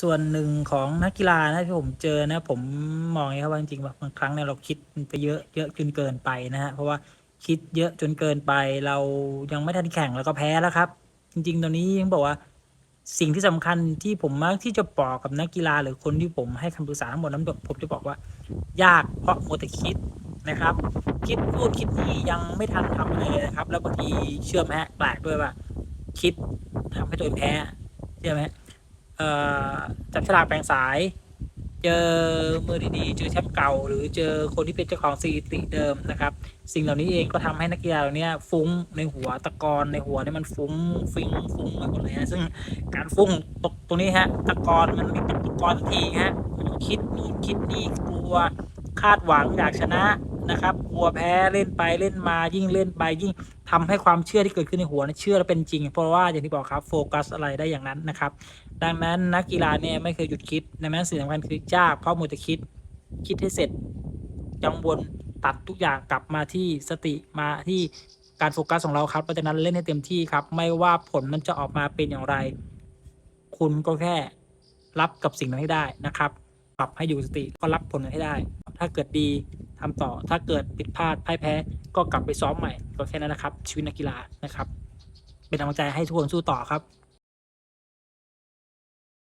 ส่วนหนึ่งของนักกีฬานะที่ผมเจอนะ ผมมองอย่างนี้ครับว่าจริงๆแบบบางครั้งเนี่ยเราคิดไปเยอะเยอะจนเกินไปนะฮะเพราะว่าคิดเยอะจนเกินไป เรายังไม่ทันแข่งแล้วก็แพ้แล้วครับ จริง ๆ ตอนนี้ยังบอกว่าสิ่งที่สำคัญที่ผมมักที่จะบอกกับนักกีฬาหรือคนที่ผมให้คำปรึกษาทั้งหมดนั้นผมจะบอกว่า ยากเพราะมัวแต่คิดนะครับ คิดนู่นคิดนี่ยังไม่ทันทำอะไรเลยนะครับ แล้วบางทีเชื่อไหมแปลกด้วยว่า คิดทำให้ตัวเองแพ้เชื่อไหม จับฉลากแบ่งสาย เจอมือดีๆ เจอแชมป์เก่า หรือเจอคนที่เป็นเจ้าของสถิติเดิมนะครับ สิ่งเหล่านี้เองก็ทำให้นักกีฬาเหล่านี้ฟุ้งในหัวตะกอนในหัวเนี่ยมันฟุ้งฟิงฟุ้งไปหมดเลยฮะซึ่งการฟุ้งตรงตรงนี้ฮะตะกอนมันไม่เป็นตะกอนทีฮะคิดนู่นคิดนี่กลัวคาดหวังอยากชนะ นะครับกลัวแพ้เล่นไปเล่นมายิ่งเล่นไปยิ่งทำให้ความเชื่อที่เกิดขึ้นในหัวนี่ยเชื่อแล้วเป็นจริง เพราะว่าอย่างที่บอกครับโฟกัสอะไรได้อย่างนั้นนะครับ ดังนั้นนักกีฬาเนี่ยไม่เคยหยุดคิดดังนั้นสิ่งสำคัญคือยาเพราะมัวแต่คิดคิดให้เสร็จจังวนตัดทุกอย่างกลับมาที่สติมาที่การโฟกัสของเราครับเพราะฉะนั้นเล่นให้เต็มที่ครับ ไม่ว่าผลมันจะออกมาเป็นอย่างไร คุณก็แค่รับกับสิ่งนั้นให้ได้นะครับ ปรับให้อยู่สติก็รับผลนั้นให้ได้ ถ้าเกิดดี ทำต่อ ถ้าเกิดผิดพลาดพ่ายแพ้ ก็กลับไปซ้อมใหม่ ก็แค่นั้นนะครับ ชีวิตนักกีฬานะครับ เป็นกำลังใจให้ทุกคนสู้ต่อครับ